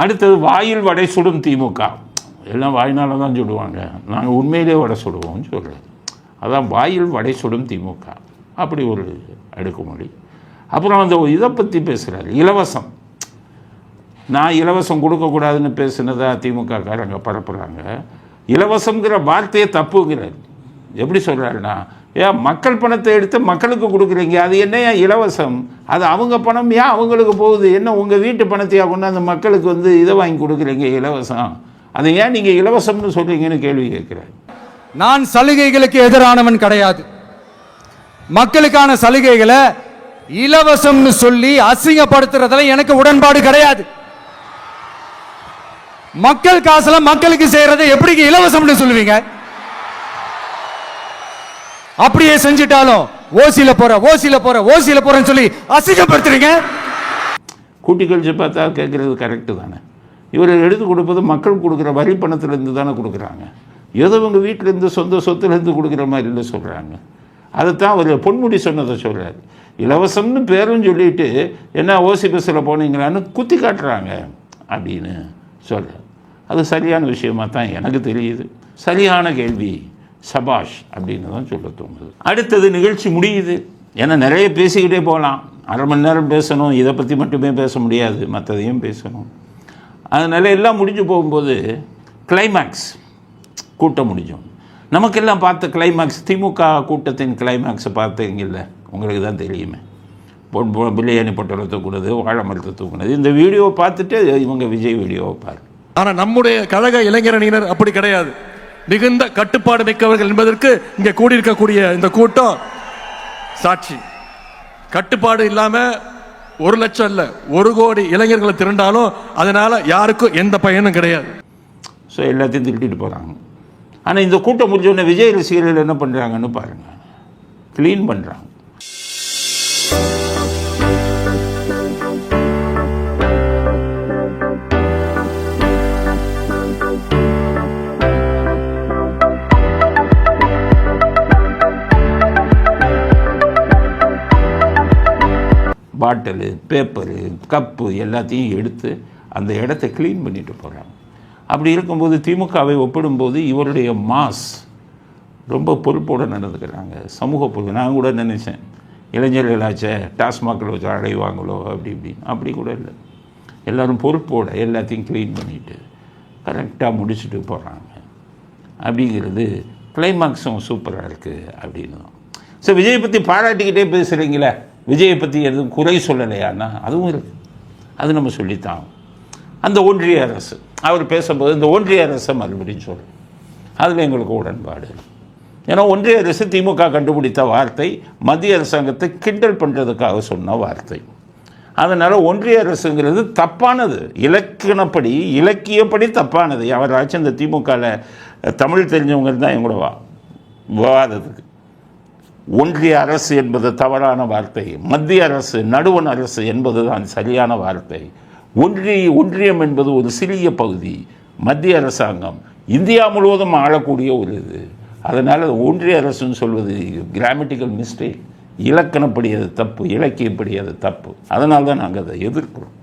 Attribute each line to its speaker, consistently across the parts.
Speaker 1: அடுத்தது வாயில் வடை சுடும் திமுக. எல்லாம் வாயினால தான் சுடுவாங்க. நாங்கள் உண்மையிலே வடை சுடுவோம்னு சொல்கிறேன் அதான் வாயில் வடை சுடும் திமுக. அப்படி ஒரு அடுக்குமொழி. அப்புறம் அந்த இதை பற்றி பேசுகிறார் இலவசம். நான் இலவசம் கொடுக்கக்கூடாதுன்னு பேசுனதா திமுகக்காரங்க பரப்புகிறாங்க இலவசங்கிற வார்த்தையே தப்புங்கிறார். எப்படி சொல்கிறாருன்னா ஏன் மக்கள் பணத்தை எடுத்து மக்களுக்கு கொடுக்குறீங்க. அது என்ன ஏன் இலவசம்? அது அவங்க பணம் ஏன் அவங்களுக்கு போகுது? என்ன உங்கள் வீட்டு பணத்தையாக கொண்டு அந்த மக்களுக்கு வந்து இதை வாங்கி கொடுக்குறீங்க இலவசம்? அதை ஏன் நீங்கள் இலவசம்னு சொல்கிறீங்கன்னு கேள்வி கேட்குறாரு.
Speaker 2: நான் சலுகைகளுக்கு எதிரானவன் கிடையாது. மக்களுக்கான சலுகைகளை இலவசம்னு சொல்லி அசிங்கப்படுத்துறதுல எனக்கு உடன்பாடு கிடையாது. மக்கள் காசுல மக்களுக்கு செய்யறதை எப்படி இலவசம்னு சொல்லுவீங்க? அப்படியே செஞ்சிட்டாலும் ஓசியில போற ஓசியில போற ஓசியில போறேன்னு சொல்லி அசிங்கப்படுத்துறீங்க?
Speaker 1: கூட்டி கழிச்சு பார்த்தா கேட்குறது கரெக்டு தானே. இவர் எடுத்து கொடுப்பது மக்கள் கொடுக்குற வரி பணத்திலேருந்து தானே கொடுக்குறாங்க. ஏதோ உங்கள் வீட்டிலேருந்து சொந்த சொத்துலேருந்து கொடுக்குற மாதிரி இல்லை சொல்கிறாங்க அதைத்தான் அவர் பொன்முடி சொன்னதை சொல்கிறார் இலவசம்னு பேரும் சொல்லிட்டு என்ன ஓசி பஸ்ஸில் போனீங்களான்னு குத்தி காட்டுறாங்க அப்படின்னு சொல்கிறார் அது சரியான விஷயமாக தான் எனக்கு தெரியுது. சரியான கேள்வி. சபாஷ் அப்படின்னு தான் சொல்ல தோணுது. அடுத்தது நிகழ்ச்சி முடியுது. ஏன்னா நிறைய பேசிக்கிட்டே போகலாம். அரை மணி நேரம் பேசணும். இதை பற்றி மட்டுமே பேச முடியாது. மற்றதையும் பேசணும். அதனால் எல்லாம் முடிஞ்சு போகும்போது கிளைமேக்ஸ் கூட்டம் முடிஞ்சோம். நமக்கெல்லாம் பார்த்த கிளைமேக்ஸ் திமுக கூட்டத்தின் கிளைமேக்ஸை பார்த்தீங்கல்ல உங்களுக்கு தான் தெரியுமே. பொன் பிரியாணி பொட்டலை தூக்குனது வாழை மரத்தை தூக்குனது. இந்த வீடியோவை பார்த்துட்டு இவங்க விஜய் வீடியோவை பாரு.
Speaker 3: ஆனால் நம்முடைய கழக இளைஞரணியினர் அப்படி கிடையாது. மிகுந்த கட்டுப்பாடு மிக்கவர்கள் என்பதற்கு இங்கே கூடியிருக்கக்கூடிய இந்த கூட்டம் சாட்சி. கட்டுப்பாடு இல்லாம ஒரு லட்சம் இல்ல ஒரு கோடி இளைஞர்களை திரண்டாலும் அதனால யாருக்கும் எந்த பயனும் கிடையாது.
Speaker 1: ஸோ எல்லாத்தையும் திருட்டிட்டு போகிறாங்க ஆனால் இந்த கூட்டம் முடிஞ்சோடனே விஜய் ரசிகர்கள் என்ன பண்ணுறாங்கன்னு பாருங்கள் க்ளீன் பண்ணுறாங்க பாட்டிலு பேப்பரு கப்பு எல்லாத்தையும் எடுத்து அந்த இடத்த க்ளீன் பண்ணிட்டு போகிறாங்க அப்படி இருக்கும்போது திமுகவை ஒப்பிடும்போது இவருடைய மாஸ் ரொம்ப பொறுப்போடு நடந்துக்கிறாங்க. சமூக பொறுப்பு. நான் கூட நினச்சேன். இளைஞர்களாச்சே டாஸ்மாகில் வச்சு அடைவாங்களோ அப்படி இப்படின்னு அப்படி கூட இல்லை. எல்லோரும் பொறுப்போட எல்லாத்தையும் க்ளீன் பண்ணிட்டு கரெக்டாக முடிச்சுட்டு போகிறாங்க அப்படிங்கிறது கிளைமாக்ஸும் சூப்பராக இருக்குது அப்படின்னு தான் ஸோ விஜய் பற்றி பாராட்டிக்கிட்டே பேசுகிறீங்களே விஜயை பற்றி எதுவும் குறை சொல்லலையான்னா அதுவும் இருக்குது அது நம்ம சொல்லித்தான் அந்த ஒன்றிய அரசு அவர் பேசும்போது இந்த ஒன்றிய அரசை மறுபடியும் சொல்லும் அதில் எங்களுக்கு உடன்பாடு ஏன்னா ஒன்றிய அரசு திமுக கண்டுபிடித்த வார்த்தை மத்திய அரசாங்கத்தை கிண்டல் பண்ணுறதுக்காக சொன்ன வார்த்தை. அதனால் ஒன்றிய அரசுங்கிறது தப்பானது. இலக்கணப்படி இலக்கியப்படி தப்பானது. யாராச்சும் இந்த திமுகவில் தமிழ் தெரிஞ்சவங்க தான் எங்களோட வா. விவாதத்துக்கு. ஒன்றிய அரசு என்பது தவறான வார்த்தை மத்திய அரசு நடுவண் அரசு என்பதுதான் சரியான வார்த்தை. ஒன்றிய ஒன்றியம் என்பது ஒரு சிறிய பகுதி மத்திய அரசாங்கம் இந்தியா முழுவதும் ஆளக்கூடிய ஒரு இது. அதனால் ஒன்றிய அரசுன்னு சொல்வது கிராமட்டிக்கல் மிஸ்டேக். இலக்கணப்படி அது தப்பு இலக்கியப்படி அது தப்பு. அதனால தான் நாங்கள் அதை எதிர்க்கிறோம்.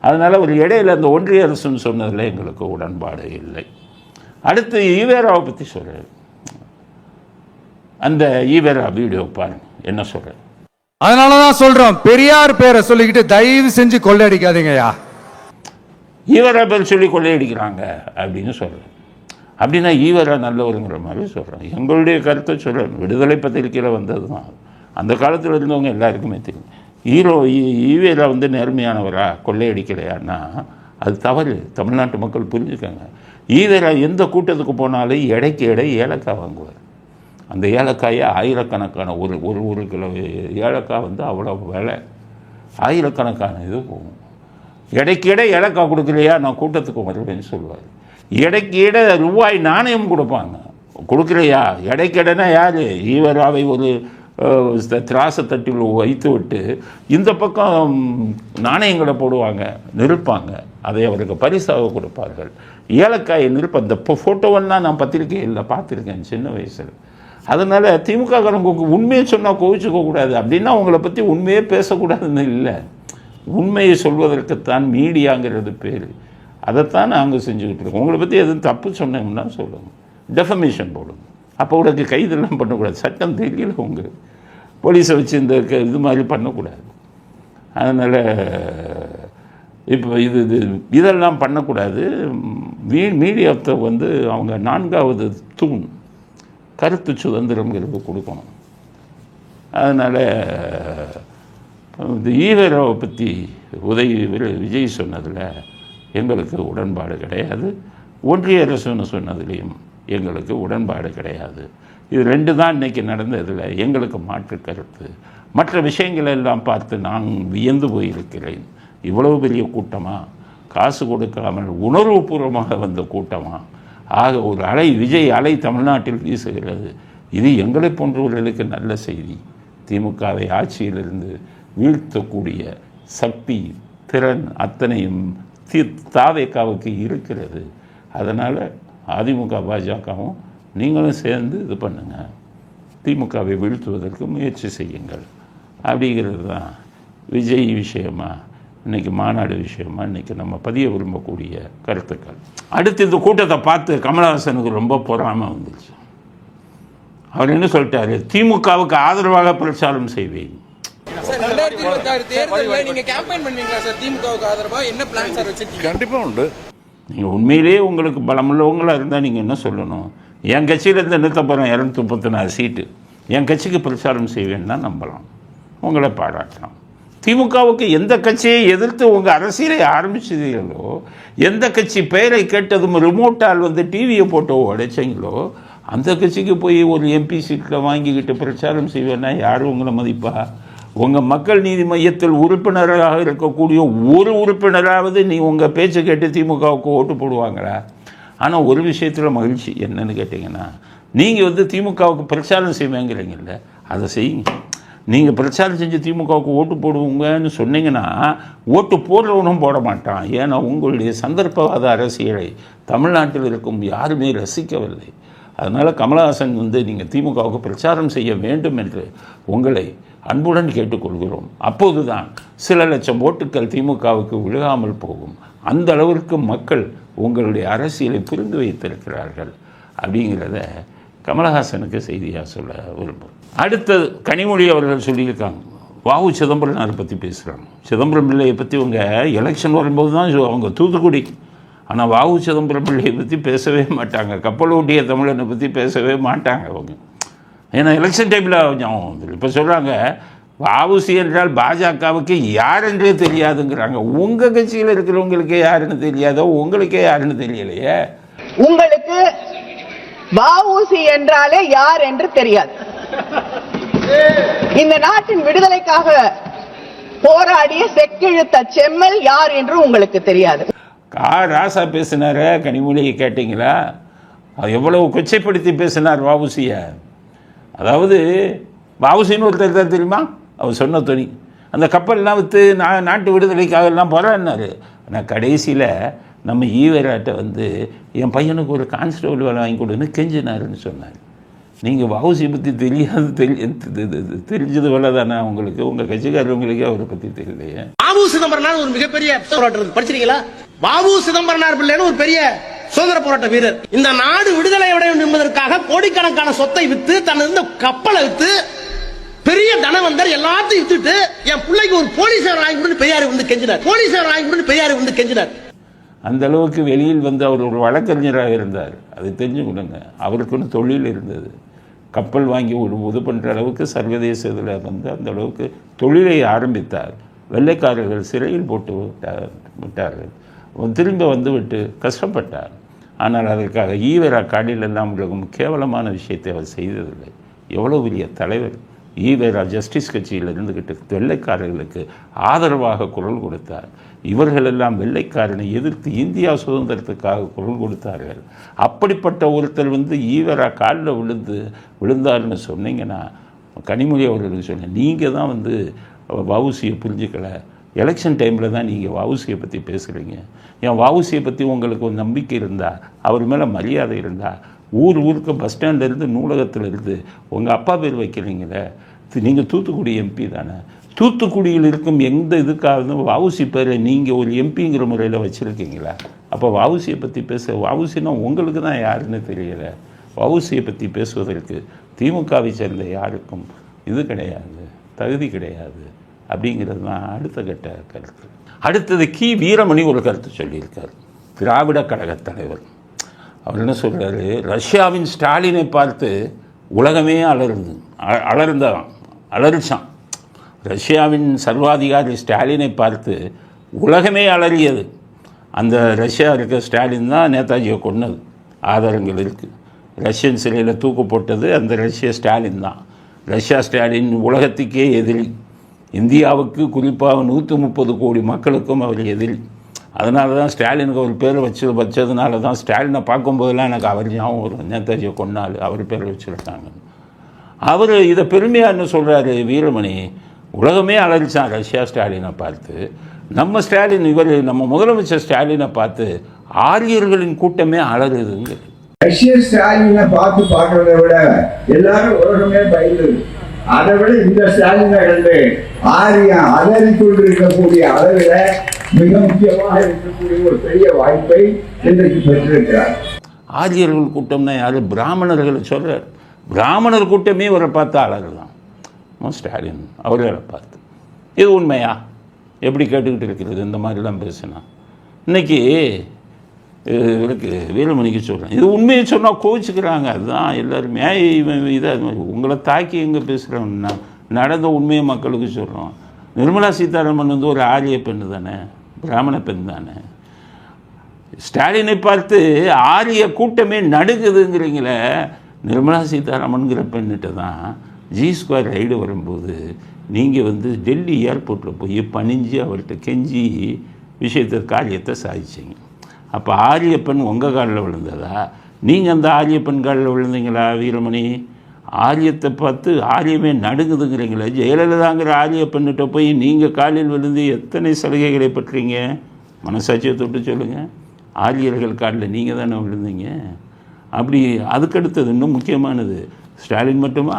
Speaker 1: அதனால் ஒரு இடையில அந்த ஒன்றிய அரசுன்னு சொன்னதில் எங்களுக்கு உடன்பாடு இல்லை. அடுத்து ஈவேராவை பற்றி சொல்கிறேன் அந்த ஈவேரா வீடியோ பாருங்க என்ன சொல்கிறேன்
Speaker 2: அதனாலதான் சொல்றோம் பெரியார் பேரை சொல்லிக்கிட்டு தயவு செஞ்சு கொள்ளையடிக்காதீங்கய்யா.
Speaker 1: ஈவரா பேர் சொல்லி கொள்ளையடிக்கிறாங்க அப்படின்னு சொல்கிறேன் அப்படின்னா ஈவரா நல்லவருங்கிற மாதிரி சொல்கிறேன் எங்களுடைய கருத்தை சொல்கிறேன் விடுதலை பத்திரிக்கையில் வந்தது தான் அந்த காலத்தில் இருந்தவங்க எல்லாருக்குமே தெரியும். ஈரோ ஈவேரா வந்து நேர்மையானவரா கொள்ளையடிக்கலையான்னா அது தவறு. தமிழ்நாட்டு மக்கள் புரிஞ்சுக்கங்க. ஈவேரா எந்த கூட்டத்துக்கு போனாலும் எடைக்கு எடை ஏலக்காய் வாங்குவார். அந்த ஏலக்காயை ஆயிரக்கணக்கான ஒரு ஒரு ஒரு கிலோ ஏலக்காய் வந்து அவ்வளோ விலை. ஆயிரக்கணக்கான இது போகும். எடைக்கு ஏலக்காய் கொடுக்கலையா? நான் கூட்டத்துக்கு வருவேன்னு சொல்லுவார். இடைக்கீட ரூபாய் நாணயம் கொடுப்பாங்க. கொடுக்கலையா? எடைக்கு யார்? யார் ஈவராவை ஒரு த- திராச தட்டில் வைத்து விட்டு இந்த பக்கம் நாணயங்களை போடுவாங்க நிற்பாங்க அதை அவருக்கு பரிசாக கொடுப்பார்கள். ஏலக்காயை நிறுப்ப அந்த ஃபோட்டோவெல்லாம் நான் பத்திரிக்கையில் பார்த்துருக்கேன் சின்ன வயசில். அதனால் திமுக காரங்க உண்மையை சொன்னால் கோவிச்சுக்க கூடாது. அப்படின்னா அவங்கள பற்றி உண்மையே பேசக்கூடாதுன்னு இல்லை. உண்மையை சொல்வதற்குத்தான் மீடியாங்கிறது பேர். அதைத்தான் நாங்கள் செஞ்சுக்கிட்டு இருக்கோம். உங்களை பற்றி எதுவும் தப்பு சொன்னோம்னா சொல்லுங்க. டெஃபமேஷன் போடுங்க. அப்போ உங்களுக்கு கைதெல்லாம் பண்ணக்கூடாது. சட்டம் தெரியல உங்களுக்கு. போலீஸை வச்சு இந்த க- இது மாதிரி பண்ணக்கூடாது. அதனால் இப்போ இது இது இதெல்லாம் பண்ணக்கூடாது. மீ மீடியாத்தை வந்து அவங்க நான்காவது தூண். கருத்து சுதந்திரங்கிறது கொடுக்கணும். அதனால் இந்த ஈவராவை பற்றி உதவி விஜய் சொன்னதில் எங்களுக்கு உடன்பாடு கிடையாது. ஒன்றிய அரசுன்னு சொன்னதுலேயும் எங்களுக்கு உடன்பாடு கிடையாது. இது ரெண்டு தான் இன்றைக்கி நடந்ததில் எங்களுக்கு மாற்று கருத்து. மற்ற விஷயங்கள் எல்லாம் பார்த்து நான் வியந்து போயிருக்கிறேன். இவ்வளவு பெரிய கூட்டமாக காசு கொடுக்காமல் உணர்வுபூர்வமாக வந்த கூட்டமாக ஆக ஒரு அலை விஜய் அலை தமிழ்நாட்டில் வீசுகிறது. இது எங்களை போன்றவர்களுக்கு நல்ல செய்தி. திமுகவை ஆட்சியிலிருந்து வீழ்த்தக்கூடிய சக்தி திறன் அத்தனையும் தி தாவேக்காவுக்கு இருக்கிறது. அதனால் அதிமுக பாஜகவும் நீங்களும் சேர்ந்து இது பண்ணுங்கள் திமுகவை வீழ்த்துவதற்கு முயற்சி செய்யுங்கள். அப்படிங்கிறது தான் விஜய் விஷயமா? இன்னைக்கு மாநாடு விஷயமா இன்னைக்கு நம்ம பதிய விரும்பக்கூடிய கருத்துக்கள். அடுத்து இந்த கூட்டத்தை பார்த்து கமலஹாசனுக்கு ரொம்ப பொறாமை வந்துச்சு. அவர் என்ன சொல்லிட்டாரு? திமுகவுக்கு ஆதரவாக பிரச்சாரம் செய்வேன்.
Speaker 4: சார் ரெண்டாயிரத்தி இருபத்தி ஆறு தேர்தல்ல நீங்க கேம்பெயின் பண்ணுவீங்களா சார் திமுகவுக்கு ஆதரவா? என்ன பிளான் சார் வச்சிருக்கீங்க?
Speaker 5: கண்டிப்பா உண்டு.
Speaker 1: நீங்கள் உண்மையிலேயே உங்களுக்கு பலமுள்ளவங்களாக இருந்தால் நீங்கள் என்ன சொல்லணும்? என் கட்சியிலேருந்து நிறுத்த போகிறேன் இரநூத்தி முப்பத்தி நாலு சீட்டு. என் கட்சிக்கு பிரச்சாரம் செய்வேன்னா நம்பலாம். உங்களை பாராட்டலாம். திமுகவுக்கு எந்த கட்சியை எதிர்த்து உங்கள் அரசியலை ஆரம்பிச்சதீங்களோ எந்த கட்சி பெயரை கேட்டதும் ரிமோட்டால் வந்து டிவியை போட்டு உடைச்சிங்களோ அந்த கட்சிக்கு போய் ஒரு எம்பி சீட்டில் வாங்கிக்கிட்டு பிரச்சாரம் செய்வேன்னா யார் உங்களை மதிப்பா? உங்கள் மக்கள் நீதி மையத்தில் உறுப்பினராக இருக்கக்கூடிய ஒரு உறுப்பினராவது நீ உங்கள் பேச்சை கேட்டு திமுகவுக்கு ஓட்டு போடுவாங்களா? ஆனால் ஒரு விஷயத்தில் மகிழ்ச்சி என்னன்னு கேட்டிங்கன்னா நீங்கள் வந்து திமுகவுக்கு பிரச்சாரம் செய்வேங்கிறீங்கல்ல அதை செய்யுங்க. நீங்கள் பிரச்சாரம் செஞ்சு திமுகவுக்கு ஓட்டு போடுவோங்கன்னு சொன்னீங்கன்னா ஓட்டு போடுறவனும் போட மாட்டான். ஏன்னா உங்களுடைய சந்தர்ப்பவாத அரசியலை தமிழ்நாட்டில் இருக்கும் யாருமே ரசிக்கவில்லை. அதனால் கமலஹாசன் வந்து நீங்கள் திமுகவுக்கு பிரச்சாரம் செய்ய வேண்டும் என்று உங்களை அன்புடன் கேட்டுக்கொள்கிறோம். அப்போதுதான் சில லட்சம் ஓட்டுக்கள் திமுகவுக்கு விழுகாமல் போகும். அந்த அளவிற்கு மக்கள் உங்களுடைய அரசியலை புரிந்து வைத்திருக்கிறார்கள். அப்படிங்கிறத கமலஹாசனுக்கு செய்தியாக சொல்ல விரும்புகிறேன் அடுத்தது கனிமொழி அவர்கள் சொல்லியிருக்காங்க. வாவு சிதம்பரனார் பற்றி பேசுகிறாங்க சிதம்பரம் பிள்ளையை பற்றி அவங்க எலெக்ஷன் வரும்போது தான் அவங்க தூத்துக்குடி. ஆனால் வாவு சிதம்பரம் பிள்ளையை பற்றி பேசவே மாட்டாங்க. கப்பல் ஓட்டிய தமிழனை பற்றி பேசவே மாட்டாங்க அவங்க. ஏன்னா எலெக்ஷன் டைமில் கொஞ்சம் இப்போ சொல்கிறாங்க வாவுசி என்றால் பாஜகவுக்கு யார் என்றே தெரியாதுங்கிறாங்க. உங்கள் கட்சியில் இருக்கிறவங்களுக்கே யாருன்னு தெரியாதோ உங்களுக்கே யாருன்னு தெரியலையே.
Speaker 6: உங்களுக்கு வஉசி என்றாலே யார் என்று தெரியாது. இந்த நாட்டின் விடுதலைக்காக போராடிய செக்கிழுத்த செம்மல் யார் என்று உங்களுக்கு தெரியாது.
Speaker 1: கா ராசா பேசினார கனிமொழியை கேட்டிங்களா? அது எவ்வளவு கொச்சைப்படுத்தி பேசினார் வாவுசிய அதாவது வாவுசின்னு ஒருத்தர் தான் தெரியுமா? அவர் சொன்ன துணி அந்த கப்பல்லாம் விற்று நா நாட்டு விடுதலைக்காக எல்லாம் போராடினார். ஆனால் கடைசியில் நம்ம ஈவராட்டை வந்து என் பையனுக்கு ஒரு கான்ஸ்டபிள் வேலை வாங்கி கொடுன்னு கெஞ்சினாருன்னு சொன்னார். நீங்கள் வவுசி பற்றி தெரியாது தெரியாது தெரிஞ்சது போல தானே உங்களுக்கு. உங்கள் கட்சிக்காரவங்களுக்கே அவரை பற்றி தெரியலையே.
Speaker 7: வாவு சிதம்பரனார் ஒரு மிகப்பெரிய போராட்டம் படிச்சிருக்கீங்களா? வாவு சிதம்பரனார் பிள்ளைன்னு ஒரு பெரிய சுதந்திர போராட்ட வீரர். இந்த நாடு விடுதலை அடையும் என்பதற்காக கோடிக்கணக்கான சொத்தை வித்து தன் இருந்த கப்பலை வித்து பெரிய தனவந்தர் எல்லாத்தையும் வித்துட்டு என் பிள்ளைக்கு ஒரு போலீசார் வாங்கி கொடுன்னு பெரியார் வந்து கெஞ்சினார். போலீசார் வாங்கி கொடுன்னு பெரியார் வந்து கெஞ்சினார்.
Speaker 1: அந்த அளவுக்கு வெளியில் வந்து அவர் ஒரு வழக்கறிஞராக இருந்தார். அது தெரிஞ்சுக்கொள்ளுங்க அவருக்குன்னு தொழில் இருந்தது. கப்பல் வாங்கி ஒரு இது பண்ணுற அளவுக்கு சர்வதேச இதில் வந்து அந்த அளவுக்கு தொழிலை ஆரம்பித்தார். வெள்ளைக்காரர்கள் சிறையில் போட்டு விட்டார் விட்டார்கள். திரும்ப வந்து விட்டு கஷ்டப்பட்டார். ஆனால் அதற்காக ஈவரா காடிலெல்லாம் உலகம் கேவலமான விஷயத்தை அவர் செய்ததில்லை. எவ்வளோ பெரிய தலைவர். ஈவேரா ஜஸ்டிஸ் கட்சியில் இருந்துக்கிட்டு வெள்ளைக்காரர்களுக்கு ஆதரவாக குரல் கொடுத்தார். இவர்கள் எல்லாம் வெள்ளைக்காரனை எதிர்த்து இந்தியா சுதந்திரத்துக்காக குரல் கொடுத்தார்கள். அப்படிப்பட்ட ஒருத்தர் வந்து ஈவேரா காலில் விழுந்து விழுந்தாருன்னு சொன்னீங்கன்னா கனிமொழி அவர்களுக்கு சொன்னேன் நீங்கள் தான் வந்து வவுசியை புரிஞ்சுக்கல. எலெக்ஷன் டைமில் தான் நீங்கள் வவுசியை பற்றி பேசுகிறீங்க என் வவுசியை பற்றி உங்களுக்கு ஒரு நம்பிக்கை இருந்தால் அவர் மேலே மரியாதை இருந்தால் ஊர் ஊருக்கு பஸ் ஸ்டாண்ட்லேருந்து நூலகத்திலிருந்து உங்கள் அப்பா பேர் வைக்கிறீங்களே. நீங்கள் தூத்துக்குடி எம்பி தானே. தூத்துக்குடியில் இருக்கும் எந்த இதுக்காக வவுசி பேரை நீங்கள் ஒரு எம்பிங்கிற முறையில் வச்சுருக்கீங்களா. அப்போ வவுசியை பற்றி பேச வவுசினா உங்களுக்கு தான் யாருன்னு தெரியலை. வவுசியை பற்றி பேசுவதற்கு திமுகவை சேர்ந்த யாருக்கும் இது கிடையாது தகுதி கிடையாது. அப்படிங்கிறது தான் அடுத்த கட்ட கருத்து. அடுத்தது கி. வீரமணி ஒரு கருத்து சொல்லியிருக்கார். திராவிட கழகத் தலைவர். அவர் என்ன சொல்கிறாரு ரஷ்யாவின் ஸ்டாலினை பார்த்து உலகமே அலருது அ- அலர்ந்தான் அலறிச்சான். ரஷ்யாவின் சர்வாதிகாரி ஸ்டாலினை பார்த்து உலகமே அலறியது. அந்த ரஷ்யா இருக்க ஸ்டாலின் தான் நேதாஜியை கொன்னது. ஆதாரங்கள் இருக்குது ரஷ்யன் சிறையில் தூக்கு போட்டது அந்த ரஷ்ய ஸ்டாலின் தான். ரஷ்யா ஸ்டாலின் உலகத்துக்கே எதிரி. இந்தியாவுக்கு குறிப்பாக நூற்றி முப்பது கோடி மக்களுக்கும் அவர் எதிரி. அதனால தான் ஸ்டாலினுக்கு ஒரு பேர் வச்சு வச்சதுனால தான் ஸ்டாலினை பார்க்கும்போதெல்லாம் எனக்கு அவர் ஞாபகம் வரும். நேதாஜியை கொன்னாள் அவர் பேர் வச்சுருக்காங்க. அவர் இதை பெருமையான்னு சொல்கிறாரு வீரமணி. உலகமே அலறிச்சான் ரஷ்யா ஸ்டாலினை பார்த்து. நம்ம ஸ்டாலின் இவர் நம்ம முதலமைச்சர் ஸ்டாலினை பார்த்து ஆரியர்களின் கூட்டமே அலறுதுங்க
Speaker 5: ரஷ்ய ஸ்டாலினை பார்த்து பார்க்கறதை விட எல்லாரும் உலகமே பயந்து. அதை விட இந்த ஸ்டாலினை கண்டு ஆரியம் அலறி கொண்டிருக்கக்கூடிய அளவில் மிக முக்கியமாக இருக்கக்கூடிய ஒரு பெரிய வாய்ப்பை இன்றைக்கு பெற்றிருக்கிறார்
Speaker 1: ஆரியர்கள் கூட்டம்னா யார்? பிராமணர்களை சொல்கிறார் பிராமணர் கூட்டமே இவரை பார்த்து தான் ஸ்டாலின் அவர்களை பார்த்து. இது உண்மையா? எப்படி கேட்டுக்கிட்டு இருக்கிறது? இந்த மாதிரிலாம் பேசினா. இன்னைக்கு இவருக்கு வேலுமணிக்கு சொல்கிறேன் இது உண்மையை சொன்னால் கோவிச்சுக்கிறாங்க. அதுதான் எல்லாருமே. இவன் இதாக உங்களை தாக்கி எங்கே பேசுகிறோம்னா நடந்த உண்மையை மக்களுக்கு சொல்கிறோம் நிர்மலா சீதாராமன் வந்து ஒரு ஆரிய பெண்ணு தானே? பிராமண பெண் தானே. ஸ்டாலினை பார்த்து ஆரிய கூட்டமே நடுக்குதுங்கிறீங்கள நிர்மலா சீதாராமன்கிற பெண்ணிட்ட தான் ஜி ஸ்கொயர் ரைடு வரும்போது நீங்கள் வந்து டெல்லி ஏர்போர்ட்டில் போய் பணிஞ்சு அவர்கிட்ட கெஞ்சி விஷயத்தை காரியத்தை சாதிச்சிங்க. அப்போ ஆரியப்பெண் உங்கள் காலில் விழுந்ததா? நீங்கள் அந்த ஆரியப்பெண் காலில் விழுந்தீங்களா வீரமணி? ஆரியத்தை பார்த்து ஆரியமே நடுங்குதுங்கிறீங்களே. ஜெயலலிதாங்கிற ஆரிய பெண்ணிட்ட போய் நீங்கள் காலில் விழுந்து எத்தனை சலுகைகளை பெற்றீங்க? மனசாட்சியை தொட்டு சொல்லுங்கள் ஆரியர்கள் காலில் நீங்கள் தானே விழுந்தீங்க. அப்படி அதுக்கடுத்தது இன்னும் முக்கியமானது. ஸ்டாலின் மட்டுமா?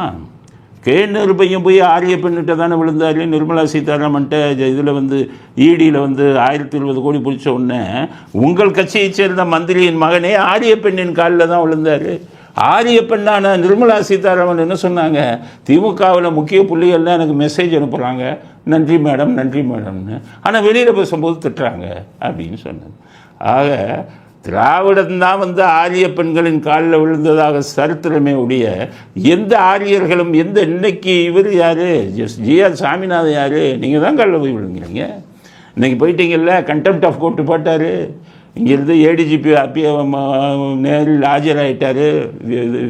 Speaker 1: கே நிருபையும் பையன் போய் ஆரிய பெண்ணிட்ட தானே விழுந்தாரு. நிர்மலா சீதாராமன்ட்ட இதில் வந்து ஈடியில் வந்து ஆயிரத்தி இருபது கோடி பிடிச்ச உடனே உங்கள் கட்சியைச் சேர்ந்த மந்திரியின் மகனே ஆரிய பெண்ணின் காலில் தான் விழுந்தார். ஆரிய பெண்ணான நிர்மலா சீதாராமன் என்ன சொன்னாங்க? திமுகவில் முக்கிய புள்ளிகள்லாம் எனக்கு மெசேஜ் அனுப்புகிறாங்க நன்றி மேடம் நன்றி மேடம்னு ஆனால் வெளியில் பேசும்போது திட்டுறாங்க அப்படின்னு சொன்னாங்க ஆக திராவிடம் தான் வந்து ஆரிய பெண்களின் காலில் விழுந்ததாக சரித்திரமே உடைய எந்த ஆரியர்களும் எந்த இன்னைக்கு இவர் யார்? ஜிஆர் சாமிநாதன் யார்? நீங்கள் தான் காலில் போய் விழுங்குறீங்க இன்றைக்கி போயிட்டீங்கல்ல? கண்டெம்ட் ஆஃப் கோர்ட்டு போட்டார். இங்கேருந்து ஏடிஜிபி அப்பயே நேரில் ஆஜராகிட்டார்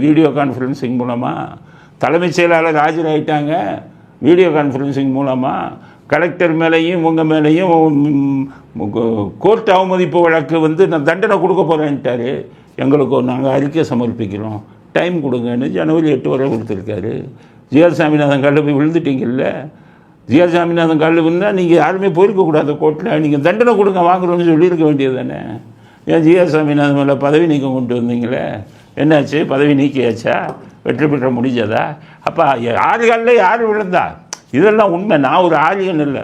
Speaker 1: வீடியோ கான்ஃபரன்சிங் மூலமாக தலைமைச் செயலாளர் ஆஜராகிட்டாங்க வீடியோ கான்ஃபரன்சிங் மூலமாக கலெக்டர் மேலேயும் உங்கள் மேலேயும் கோர்ட் அவமதிப்பு வழக்கு வந்து நான் தண்டனை கொடுக்க போகிறேன்ட்டாரு எங்களுக்கு நாங்கள் அறிக்கை சமர்ப்பிக்கிறோம். டைம் கொடுங்கன்னு ஜனவரி எட்டு வரை கொடுத்துருக்காரு. ஜிஆர் சாமிநாதன் காலில் போய் விழுந்துட்டீங்கல்ல? ஜிஆர் சாமிநாதன் காலில் விழுந்தால் நீங்கள் யாருமே போயிருக்கக்கூடாது கோர்ட்டில் நீங்கள் தண்டனை கொடுங்க வாங்குறோம்னு சொல்லியிருக்க வேண்டியது தானே? ஏன் ஜிஆர் சாமிநாதன் மேலே பதவி நீக்கம் கொண்டு வந்தீங்களே? என்னாச்சு? பதவி நீக்கியாச்சா? வெற்றி பெற்ற முடிஞ்சதா? அப்போ ஆறு காலில் யார் விழுந்தா? இதெல்லாம் உண்மை. நான் ஒரு ஆரியன் இல்லை.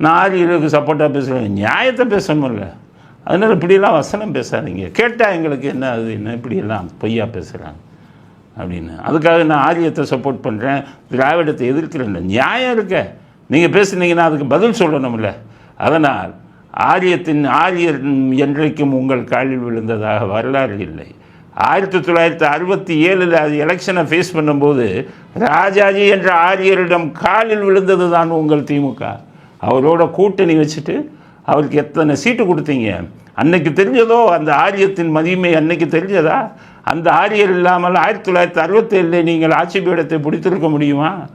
Speaker 1: நான் ஆரியர்களுக்கு சப்போர்ட்டாக பேசுகிறேன் நியாயத்தை பேசணும்ல அதனால் இப்படியெல்லாம் வசனம் பேசாதீங்க. கேட்டால் எங்களுக்கு என்ன அது என்ன இப்படியெல்லாம் பொய்யா பேசுகிறாங்க அப்படின்னு. அதுக்காக நான் ஆரியத்தை சப்போர்ட் பண்ணுறேன் திராவிடத்தை எதிர்க்கிறேன். நியாயம் இருக்க. நீங்கள் பேசுனீங்கன்னா அதுக்கு பதில் சொல்லணும்ல. அதனால் ஆரியத்தின் ஆரியர் என்றைக்கும் உங்கள் காலில் விழுந்ததாக வரலாறு இல்லை. ஆயிரத்தி தொள்ளாயிரத்தி அறுபத்தி ஏழில் அது எலெக்ஷனை ஃபேஸ் பண்ணும்போது ராஜாஜி என்ற ஆரியரிடம் காலில் விழுந்தது தான் உங்கள் திமுக. அவரோட கூட்டணி வச்சுட்டு அவருக்கு எத்தனை சீட்டு கொடுத்தீங்க? அன்னைக்கு தெரிஞ்சதோ? அந்த ஆரியத்தின் மதிமை அன்னைக்கு தெரிஞ்சதா? அந்த ஆரியர் இல்லாமல் ஆயிரத்தி தொள்ளாயிரத்தி அறுபத்தேழில் நீங்கள் ஆட்சி பீடத்தை பிடித்திருக்க முடியுமா?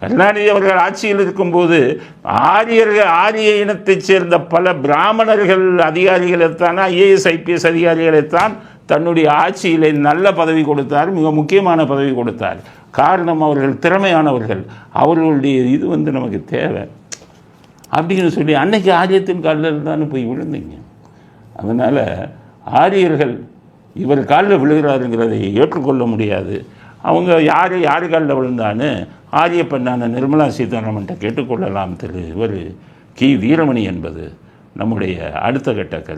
Speaker 1: கருணாநிதி அவர்கள் ஆட்சியில் இருக்கும்போது ஆரியர்கள் ஆரிய இனத்தைச் சேர்ந்த பல பிராமணர்கள் அதிகாரிகளைத்தான் ஐஏஎஸ் ஐபிஎஸ் அதிகாரிகளைத்தான் தன்னுடைய ஆட்சியிலே நல்ல பதவி கொடுத்தார் மிக முக்கியமான பதவி கொடுத்தார். காரணம் அவர்கள் திறமையானவர்கள். அவர்களுடைய இது வந்து நமக்கு தேவை. அப்படின்னு சொல்லி அன்னைக்கு ஆரியத்தின் காலில் தானே போய் விழுந்தீங்க. அதனால் ஆரியர்கள் இவர் காலில் விழுகிறாருங்கிறதை ஏற்றுக்கொள்ள முடியாது. அவங்க யார் யாரு காலில் விழுந்தான்னு ஆரிய பெண்ணான நிர்மலா சீதாராமன்ட்ட கேட்டுக்கொள்ளலாம் திரு இவர். கி. வீரமணி என்பது நம்முடைய அடுத்த கட்ட கருத்து.